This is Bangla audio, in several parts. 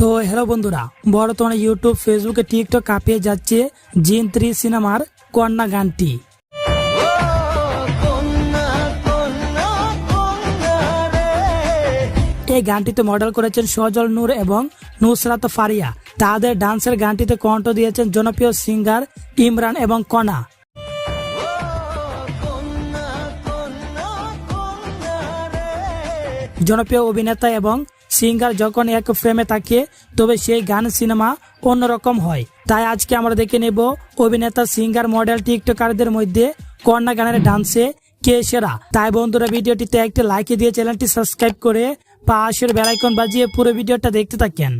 তো হ্যালো বন্ধুরা, বর্তমানে ইউটিউব ফেসবুকে টিকটক কাঁপিয়ে যাচ্ছে জিন থ্রি সিনেমার কন্যা গানটি। এই গানটিতে মডেল করেছেন সজল নূর এবং নুসরাত ফারিয়া। তাদের ডান্সের গানটিতে কণ্ঠ দিয়েছেন জনপ্রিয় সিঙ্গার ইমরান এবং কণা জনপ্রিয় অভিনেতা এবং সিঙ্গার যখন এক ফ্রেমে থাকে তবে সেই গান সিনেমা অন্যরকম হয়। তাই আজকে আমরা দেখে নেব অভিনেতা, সিঙ্গার, মডেল, টিকটকারদের মধ্যে কন্যা গানের ডান্সে কে সেরা। তাই বন্ধুরা, ভিডিওটিতে একটি লাইক দিয়ে চ্যানেলটি সাবস্ক্রাইব করে পাশের বেলাইকন বাজিয়ে পুরো ভিডিওটা দেখতে থাকেন।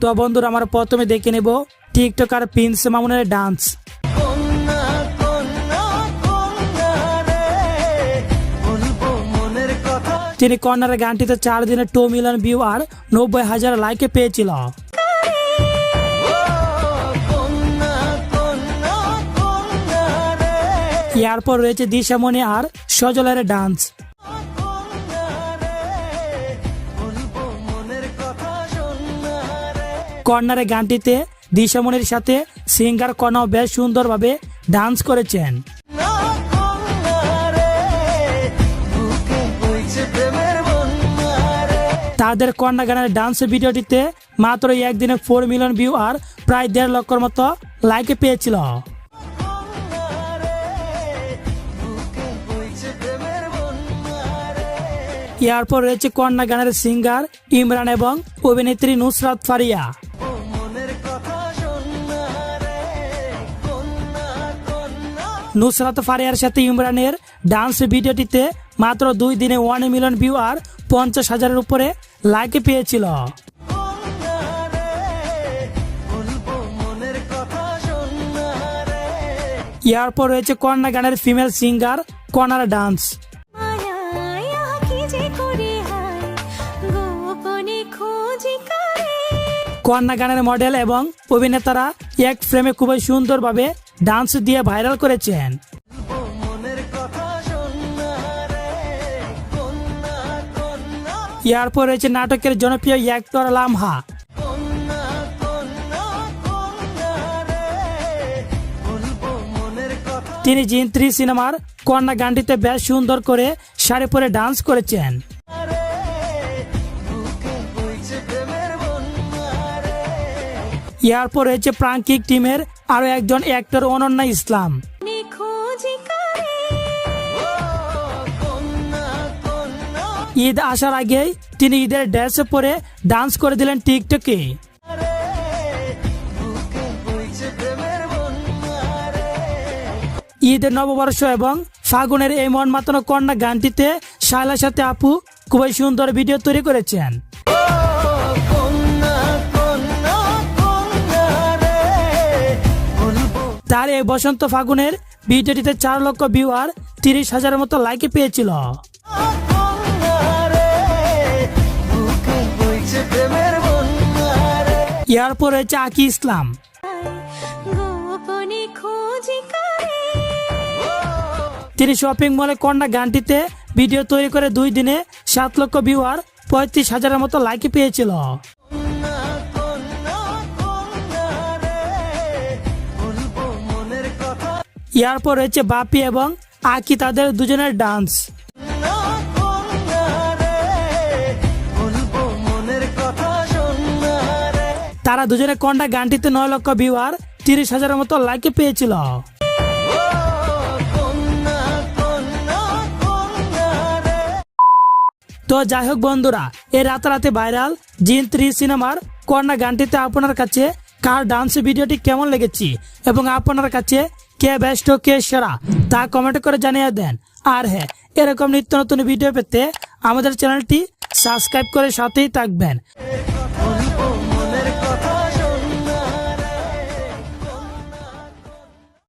তো বন্ধুরা আমরা প্রথমে দেখে নেব টিকটকার প্রিন্স মামুনের ডান্স তিনি কর্নারের গানটিতে চার দিনে টু মিলিয়ন ভিউ আর নব্বই হাজার লাইকে পেয়েছিল। এরপর রয়েছে দিশামণি আর সজলের ডান্স কর্নারের গানটিতে দিশামণির সাথে সিঙ্গার কনাও বেশ সুন্দরভাবে ডান্স করেছেন। তাদের কন্যা গানের ডান্স ভিডিওটিতে মাত্র একদিনে ফোর মিলিয়ন ভিউ আর প্রায় দেড় লক্ষর মতো লাইক পেয়েছিল। এরপর রয়েছে কন্যা গানের সিঙ্গার ইমরান এবং অভিনেত্রী নুসরাত ফারিয়া। নুসরাত ফারিয়ার সাথে ইমরানের ডান্স ভিডিওটিতে মাত্র দুই দিনে ওয়ান মিলিয়ন ভিউ আর পঞ্চাশ হাজারের উপরে লাইক পেয়েছিল। এরপর রয়েছে কন্যা গানের ফিমেল সিঙ্গার কর্নার ডান্স। কন্যা গানের মডেল এবং অভিনেতারা এক ফ্রেমে খুবই সুন্দরভাবে ডান্স দিয়ে ভাইরাল করেছেন। এরপর রয়েছে নাটকের জনপ্রিয় অ্যাক্টর লামহা। তিনি জিন সিনেমার কন্যা গানটিতে বেশ সুন্দর করে শাড়ি পরে ডান্স করেছেন। এরপর রয়েছে প্রাঙ্কিক টিমের আরও একজন অ্যাক্টর অনন্যা ইসলাম। ঈদ আসার আগেই তিনি ঈদের ড্রেস পরে ডান্স করে দিলেন টিকটকে। ঈদের নববর্ষ এবং ফাগুনের এই মন মাতানো কন্যা গানটিতে শায়লার সাথে আপু খুবই সুন্দর ভিডিও তৈরি করেছেন। তার এই বসন্ত ফাগুনের ভিডিওটিতে চার লক্ষ ভিউ আর তিরিশ হাজারের মতো লাইকে পেয়েছিল। এরপর রয়েছে আকি ইসলাম। তিনি শপিং মলে কন্যা গানটিতে ভিডিও তৈরি করে দুই দিনে সাত লক্ষ ভিউ আর পঁয়ত্রিশ হাজারের মতো লাইকে পেয়েছিল। এরপর রয়েছে বাপি এবং আকি, তাদের দুজনের ডান্স। তারা দুজনে কন্যা গানটিতে নয় লক্ষ ভিউ আর তিরিশ হাজারের মতো লাইকে পেয়েছিল। তো যাই হোক বন্ধুরা এই রাতারাতি ভাইরাল জিন থ্রি সিনেমার কন্যা গানটিতে আপনার কাছে কার ডান্স ভিডিওটি কেমন লেগেছে এবং আপনার কাছে কে ও কে সেরা, তা কমেন্ট করে জানিয়ে দেন। আর হ্যাঁ এরকম নিত্য নতুন ভিডিও পেতে আমাদের চ্যানেলটি সাবস্ক্রাইব করে সাথেই থাকবেন।